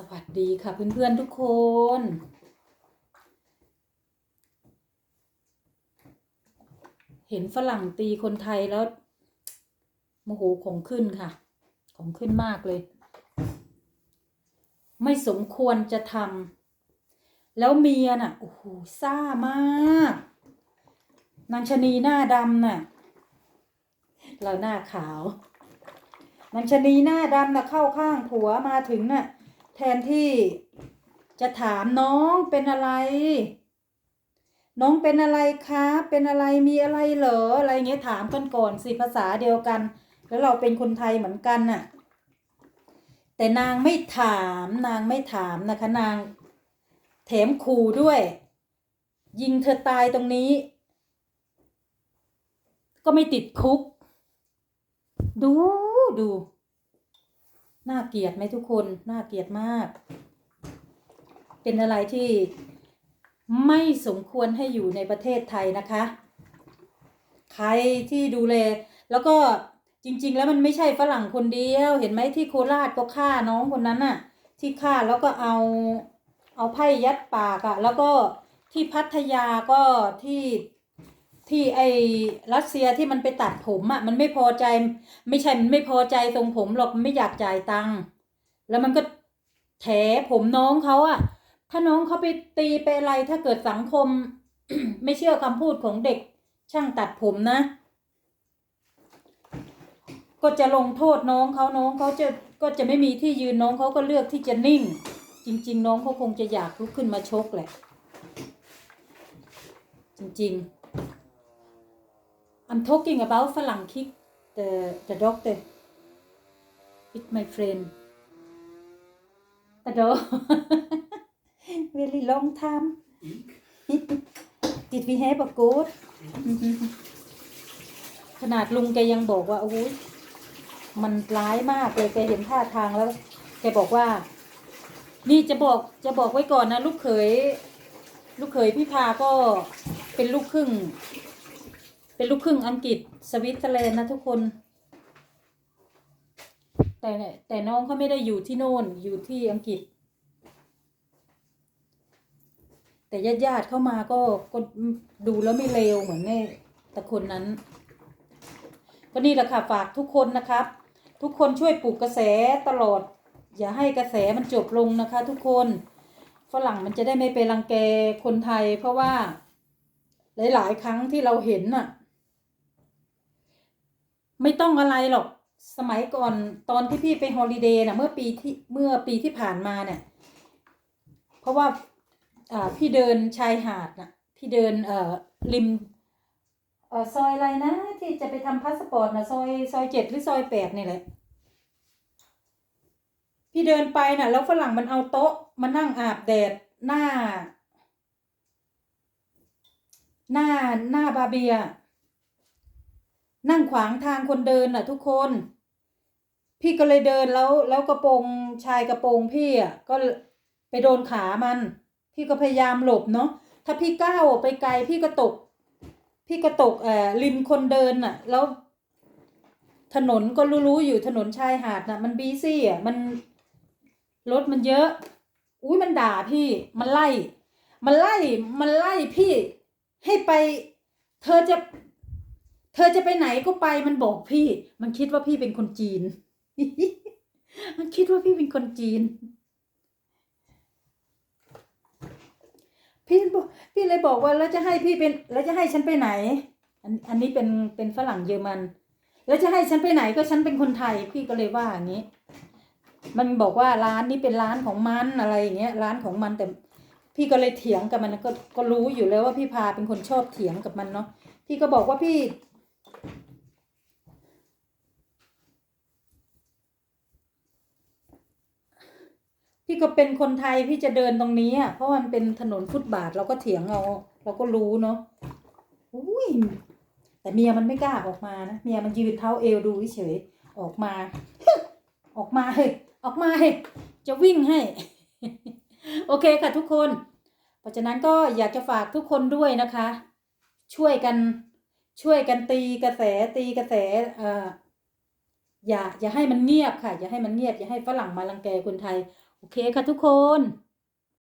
สวัสดีค่ะเพื่อนๆทุกคน เห็นฝรั่งตีคนไทยแล้วโมโหของขึ้นค่ะ ของขึ้นมากเลย ไม่สมควรจะทำแล้วเมียน่ะโอ้โหซ่ามาก นางชะนีหน้าดำน่ะ เราหน้าขาว นางชะนีหน้าดำน่ะเข้าข้างผัวมาถึงน่ะ แทนที่จะถามน้องเป็นอะไร น้องเป็นอะไรคะ เป็นอะไรมีอะไรเหรออะไรเงี้ยถามกันก่อนสิภาษาเดียวกัน แล้วเราเป็นคนไทยเหมือนกันน่ะ แต่นางไม่ถามนางไม่ถามนะคะนางแถมขู่ด้วย ยิงเธอตายตรงนี้ ก็ไม่ติดคุก ดูดู น่าเกลียดไหมทุกคน น่าเกลียดมาก เป็นอะไรที่ไม่สมควรให้อยู่ในประเทศไทยนะคะ ใครที่ดูแล แล้วก็จริง ๆ แล้วมันไม่ใช่ฝรั่งคนเดียว เห็นไหมที่โคราชก็ฆ่าน้องคนนั้นน่ะ ที่ฆ่าแล้วก็เอาเอาไพ่ยัดปากอะ่ะแล้วก็ที่พัทยาก็ที่ ที่ไอรัสเซียที่มันไปตัดผมอะ่ะมันไม่พอใจ ไม่ใช่มันไม่พอใจตรงผมหรอกมันไม่อยากจ่ายตังค์แล้วมันก็แถผมน้องเขาอะ่ะ ถ้าน้องเขาไปตีไปอะไรถ้าเกิดสังคม ไม่เชื่อคำพูดของเด็ก ช่างตัดผมนะ ก็จะลงโทษน้องเขาน้องเขาจะก็จะไม่มีที่ยืนน้องเขาก็เลือกที่จะนิ่ง จริง ๆ น้องเขาคงจะอยากลุกขึ้นมาชกแหละ จริง ๆ I'm talking about ฝรั่งคิก the the doctor with my friend the dog very long time did we have a goat ขนาดลุงแกยังบอกว่าโอ้ยมันร้ายมากเลยแกเห็นท่าทางแล้ว แกบอกว่า นี่จะบอกจะบอกไว้ก่อนนะ ลูกเขย ลูกเขยพี่พาก็เป็นลูกครึ่ง เป็นลูกครึ่งอังกฤษสวิตเซอร์แลนด์นะทุกคน แต่แต่น้องเขาไม่ได้อยู่ที่โน่นอยู่ที่อังกฤษ แต่ญาติญาติเข้ามาก็ก็ดูแล้วไม่เลวเหมือนแม่แต่คนนั้น ก็นี่แหละค่ะฝากทุกคนนะครับ ทุกคนช่วยปลูกกระแสตลอด อย่าให้กระแสมันจบลงนะคะ ทุกคนฝรั่งมันจะได้ไม่ไปรังแกคนไทย เพราะว่าหลาย ๆ ครั้งที่เราเห็นน่ะ ไม่ต้องอะไรหรอกสมัยก่อนตอนที่พี่ไปฮอลิเดย์น่ะเมื่อปีที่เมื่อปีที่ผ่านมาเนี่ย เพราะว่าอ่าพี่เดินชายหาดนะพี่เดินเอ่อริมเอ่อซอยอะไรนะ ที่จะไปทำพาสปอร์ตนะซอยซอยเจ็ดหรือซอยแปดนี่แหละพี่เดินไปน่ะ แล้วฝรั่งมันเอาโต๊ะมานั่งอาบแดดหน้า หน้าหน้าบาเบีย นั่งขวางทางคนเดินน่ะ ทุกคน พี่ก็เลยเดินแล้ว แล้วกระโปรงชายกระโปรงพี่อะก็ไปโดนขามัน พี่ก็พยายามหลบเนาะถ้าพี่ก้าวไปไกลพี่ก็ตก พี่ก็ตกเอ่อริมคนเดินน่ะ แล้ว ถนนก็รู้ๆอยู่ถนนชายหาดน่ะ มันบีซี่อะมันรถมันเยอะ อุ้ยมันด่าพี่มันไล่ มันไล่ มันไล่พี่ให้ไป เธอจะ เธอจะไปไหนก็ไปมันบอกพี่ มันคิดว่าพี่เป็นคนจีน มันคิดว่าพี่เป็นคนจีน พี่บอกพี่เลยบอกว่าแล้วจะให้พี่เป็น แล้วจะให้ฉันไปไหน อันอันนี้เป็นเป็นฝรั่งเยอรมัน แล้วจะให้ฉันไปไหนก็ฉันเป็นคนไทย พี่ก็เลยว่าอย่างนี้ มันบอกว่าร้านนี้เป็นร้านของมันอะไรอย่างเงี้ย ร้านของมันแต่พี่ก็เลยเถียงกับมันก็ก็รู้อยู่แล้วว่าพี่พาเป็นคนชอบเถียงกับมันเนาะพี่ก็บอกว่าพี่ พี่ก็เป็นคนไทยพี่จะเดินตรงนี้อะเพราะมันเป็นถนนฟุตบาทเราก็เถียงเอาเราก็รู้เนาะอุ้ยแต่เมียมันไม่กล้าออกมานะเมียมันยืนเท้าเอวดูเฉยออกมาออกมาเฮ้ยออกมาเฮ้ยจะวิ่งให้ โอเคค่ะทุกคน เพราะฉะนั้นก็อยากจะฝากทุกคนด้วยนะคะ ช่วยกันช่วยกันตีกระแสตีกระแสเอ่ออย่าอย่าให้มันเงียบค่ะ อย่าให้มันเงียบ อย่าให้ฝรั่งมารังแกคนไทย โอเคค่ะทุกคน